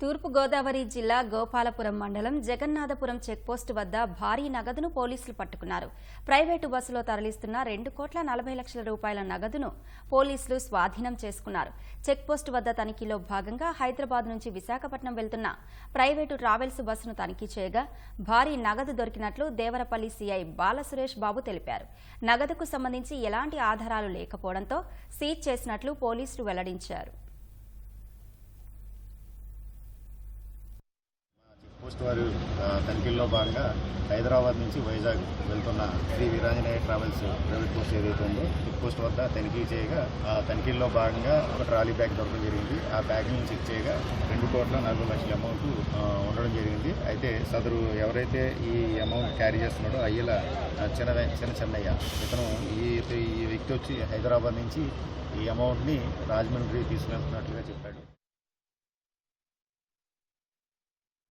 తూర్పుగోదావరి జిల్లా గోపాలపురం మండలం జగన్నాథపురం చెక్పోస్టు వద్ద భారీ నగదును పోలీసులు పట్టుకున్నారు. ప్రైవేటు బస్సులో తరలిస్తున్న రెండు కోట్ల నలభై లక్షల రూపాయల నగదును పోలీసులు స్వాధీనం చేసుకున్నారు. చెక్పోస్టు వద్ద తనిఖీలో భాగంగా హైదరాబాద్ నుంచి విశాఖపట్నం వెళ్తున్న ప్రైవేటు ట్రావెల్స్ బస్సును తనిఖీ చేయగా భారీ నగదు దొరికినట్లు దేవరపల్లి సీఐ బాలసురేష్ బాబు తెలిపారు. నగదుకు సంబంధించి ఎలాంటి ఆధారాలు లేకపోవడంతో సీజ్ చేసినట్లు పోలీసులు వెల్లడించారు. పోస్ట్ వారు తనిఖీల్లో భాగంగా హైదరాబాద్ నుంచి వైజాగ్ వెళ్తున్న Sri Veeranjaneya travels private post ఏదైతే ఉందో చెక్ పోస్ట్ వద్ద తనిఖీ చేయగా ఆ తనిఖీల్లో భాగంగా ఒక ట్రాలీ బ్యాగ్ దొరకడం జరిగింది. ఆ బ్యాగ్ని చెక్ చేయగా రెండు కోట్ల నలభై లక్షల అమౌంట్ ఉండడం జరిగింది. అయితే సదరు ఎవరైతే ఈ అమౌంట్ క్యారీ చేస్తున్నాడో అయ్యల చిన్న చిన్న చెన్నయ్య ఇతను ఈ ఈ వ్యక్తి వచ్చి హైదరాబాద్ నుంచి ఈ అమౌంట్ని రాజమండ్రి తీసుకెళ్తున్నట్లుగా చెప్పాడు.